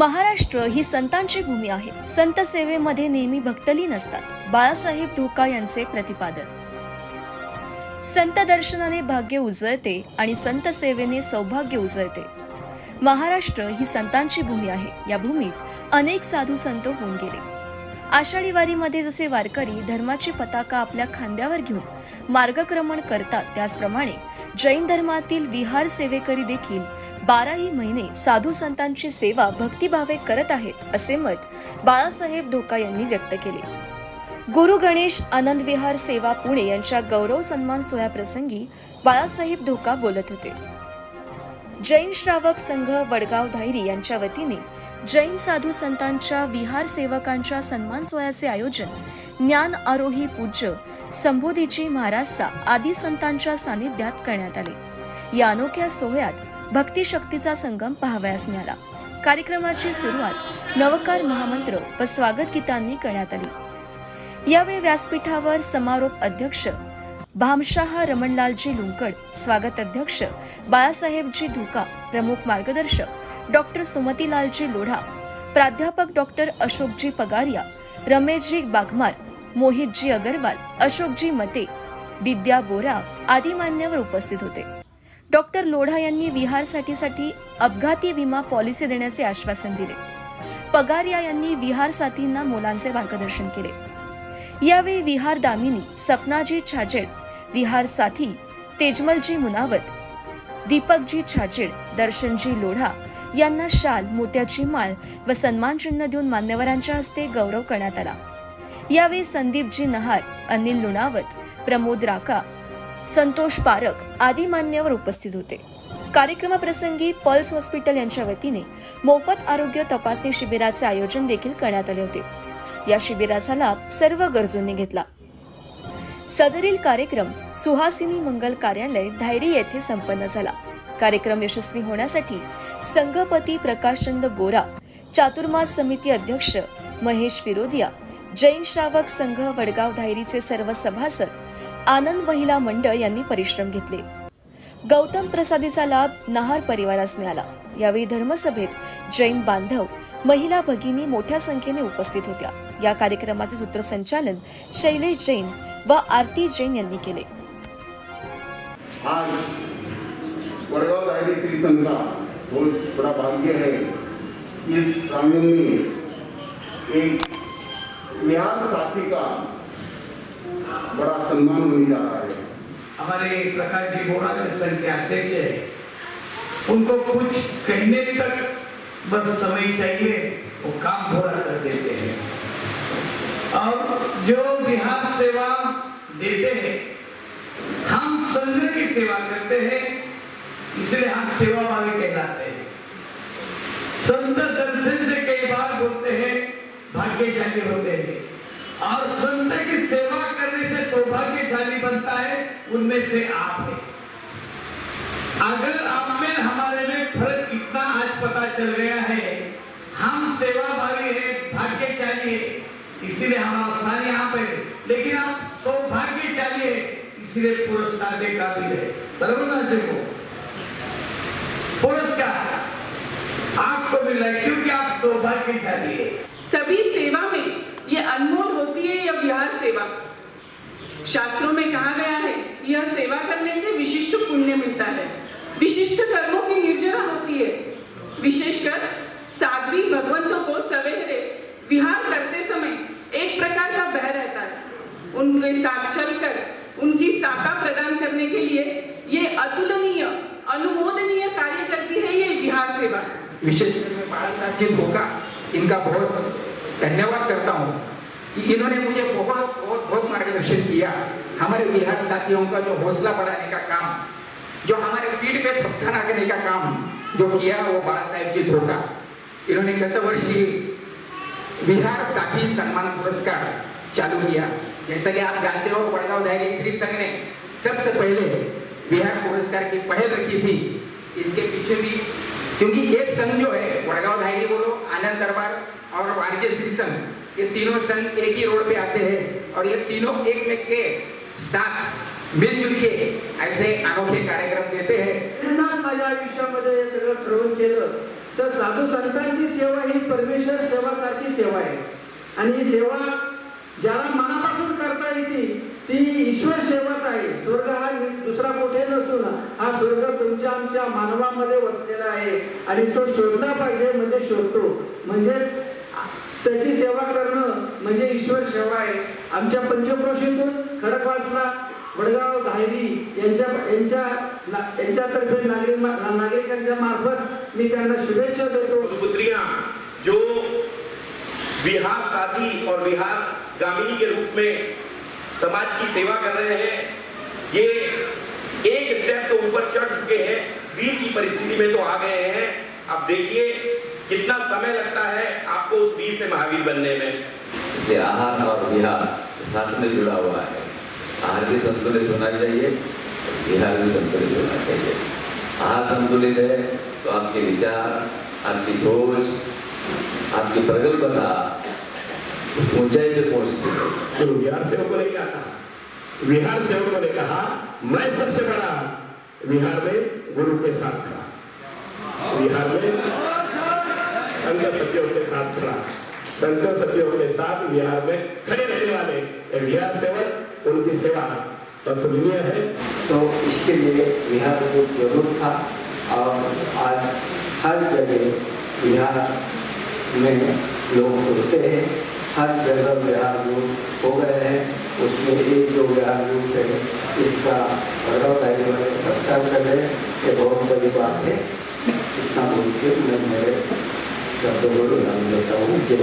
महाराष्ट्र ही संतांची भूमी आहे. संत सेवेमध्ये नेहमी भक्तलीन असतात बाळासाहेब धोका यांचे प्रतिपादन. संत दर्शनाने भाग्य उजळते आणि संत सेवेने सौभाग्य उजळते. महाराष्ट्र ही संतांची भूमी आहे. या भूमीत अनेक साधू संत होऊन गेले. आषाढी वारीमध्ये जसे वारकरी धर्माची पताका आपल्या खांद्यावर घेऊन मार्गक्रमण करतात त्याचप्रमाणे जैन धर्मातील विहार सेवेकरी देखील बाराही महिने साधू संतांची सेवा भक्तिभावे करत आहेत असे मत बाळासाहेब धोका यांनी व्यक्त केले. गुरु गणेश आनंद विहार सेवा पुणे यांच्या गौरव सन्मान सोहळ्याप्रसंगी बाळासाहेब धोका बोलत होते. जैन श्रावक संघ वडगाव धायरी यांच्या वतीने जैन साधू संतांच्या विहार सेवकांच्या सन्मान सोहळ्याचे आयोजन ज्ञान आरोही पूज्य संबोधीजी महाराजचा आदी संतांच्या सानिध्यात करण्यात आले. या अनोख्या सोहळ्यात भक्तिशक्तीचा संगम पाहावयास मिळाला. कार्यक्रमाची सुरुवात नवकार महामंत्र व स्वागत गीतांनी करण्यात आली. यावेळी व्यासपीठावर समारोप अध्यक्ष भामशाह रमणलालजी लुंकड स्वागत अध्यक्ष बाळासाहेबजी धुका प्रमुख मार्गदर्शक डॉक्टर सुमतीलालजी लोढा प्राध्यापक डॉक्टर अशोकजी पगारिया रमेशजी बागमार मोहितजी अगरवाल अशोकजी मते विद्या बोरा आदी मान्यवर उपस्थित होते. डॉक्टर लोढा यांनी विहारसाठीसाठी अपघाती विमा पॉलिसी देण्याचे आश्वासन दिले. पगारिया यांनी विहार साथींना मोलांचे मार्गदर्शन केले. यावेळी विहार दामिनी सपनाजी छाजेड विहार साथी तेजमलजी मुनावत दीपकजी छाजेड दर्शनजी लोढा यांना शाल मोत्याची माळ व सन्मान चिन्ह देऊन मान्यवरांच्या हस्ते गौरव करण्यात आला. यावेळी संदीपजी नहार अनिल लुणावत प्रमोद राका संतोष पारक आदी मान्यवर उपस्थित होते. कार्यक्रमाप्रसंगी पल्स हॉस्पिटल यांच्या वतीने मोफत आरोग्य तपासणी शिबिराचे आयोजन देखील करण्यात आले होते. या शिबिराचा लाभ सर्व गरजूंनी घेतला. सदरील कार्यक्रम सुहासिनी मंगल कार्यालय धायरी येथे संपन्न झाला. कार्यक्रम यशस्वी होण्यासाठी संघपती प्रकाशचंद बोरा चातुर्मास समिती अध्यक्ष महेश फिरोदिया जैन श्रावक संघ वडगाव धायरीचे सर्व सभासद आनंद महिला मंडळ यांनी परिश्रम घेतले. गौतम प्रसादीचा लाभ नहार परिवारास मिळाला. यावेळी धर्मसभेत जैन बांधव महिला भगिनी मोठ्या संख्येने उपस्थित होत्या. या कार्यक्रमाचे सूत्रसंचालन शैलेश जैन व आरती जैन यांनी केले. आज वडगांव दायरी श्री संघ का बहुत बड़ा भाग्य है इस प्रांगण में एक बिहार साथी का बड़ा सम्मान होने जा रहा है। हमारे प्रकाश जी बोरा जो संघ के अध्यक्ष है। उनको कुछ कहने तक बस समय चाहिए वो काम पूरा कर देते हैं। और जो बिहार सेवा देते हैं, हम संघ की सेवा करते हैं, इसलिए हम सेवा भावी कहलाते हैं। संत दर्शन से कई बार बोलते हैं, भाग्यशाली होते हैं। और संत की सेवा करने से सौभाग्यशाली बनता है, उनमें से आप है। अगर आप में हमारे में फ़र्क इतना आज पता चल गया है, हम सेवा भावी है, भाग्यशाली है। इसीलिए हमारा स्थान यहाँ पे लेकिन आप सौभाग्यशाली है, इसलिए पुरस्कार के काबिल है। बराबर ना को पुरस्कार। आपको मिल रहा है, क्योंकि आप सौभाग्यशाली है। सभी सेवा में ये अनमोल होती है यह विहार सेवा? शास्त्रों में कहा गया है यह सेवा करने से विशिष्ट पुण्य मिलता है। विशिष्ट कर्मों की निर्जरा होती है। विशेषकर साध्वी भगवंतों को सवेरे विहार करते समय एक प्रकार का भय रहता है उनके साथ चलकर, उनकी साता प्रदान करने के लिए ये अतुलनीय, अनुमोदनीय कार्य करती है ये विहार सेवा। विशेषकर मैं बाला साहब धोखा, इनका बहुत धन्यवाद करता हूँ इन्होंने मुझे बहुत बहुत बहुत मार्गदर्शन किया। हमारे बिहार साथियों का जो हौसला बढ़ाने का काम, जो हमारे पीठ पे थपथाना करने का काम जो किया वो बाला साहेब जी धोखा। इन्होंने गत वर्ष ही बिहार साथी सम्मान पुरस्कार चालू किया। जैसा कि आप जानते हो बड़गांव दायरी श्री संघ ने सबसे पहले बिहार पुरस्कार की पहल रखी थी। इसके पीछे भी क्योंकि ये संघ जो है वडगांव धायरी बोलो आनंद दरबार और वाणिज्य श्री संघ ये तीनों संघ एक ही रोड पे आते हैं और ये तीनों एक में के साथ मिलजुल के ऐसे अनोखे कार्यक्रम देते हैं। माझ्या आयुष्यामध्ये हे सगळं श्रवण केलं. तर साधू संतांची सेवा ही परमेश्वर सेवासारखी सेवा आहे. आणि ही सेवा ज्याला मनापासून करता येते. ती ईश्वर सेवाच आहे. स्वर्ग हा दुसरा कुठे नसून हा स्वर्ग तुमच्या आमच्या मानवामध्ये वसलेला आहे. आणि तो शोधला पाहिजे म्हणजे शोधतो. म्हणजे त्याची सेवा करणं म्हणजे ईश्वर सेवा आहे. आमच्या पंचक्रोशीतून खडकवासला वडगाव धायरी यांच्या यांच्या यांच्यातर्फे नागरिक नागरिकांच्या मार्फत मी त्यांना शुभेच्छा देतो. सुपुत्रिया जो विहार साथी और विहार गामिनी के रूप में समाज की सेवा कर रहे हैं। ये एक स्टेप तो ऊपर चढ़ चुके हैं। वीर की परिस्थिति में तो आ गए हैं। अब देखिए कितना समय लगता है आपको उस वीर से महावीर बनने में। इसलिए आहार और विहार साथ में जुड़ा हुआ है। आहार भी संतुलित होना चाहिए, विहार भी संतुलित होना चाहिए। आहार संतुलित है तो आपके विचार, आपकी सोच, आपकी प्रगल्भता उस ऊंचाई पे पहुँचती है गुरु विहार सेवकों ने क्या कहा विहार सेवकों ने कहा, मैं सबसे बड़ा विहार में गुरु के साथ खड़ा विहार में संत सचिव के साथ खड़ा संत सचिव के साथ विहार में खड़े रहने वाले ये विहार सेवक, उनकी सेवा अतुलनीय है। तो इसके लिए बिहार को ज़रूर था और आज हर जगह बिहार में लोग होते हैं। हर जगह विहार रूप हो गए हैं। उसमें एक जो विहार रूप है इसका गौरवदायी वाले सत्कार कर रहे ये बहुत बड़ी बात है। इतना बोल के मैं मेरे शब्दों को विराम देता हूँ। जय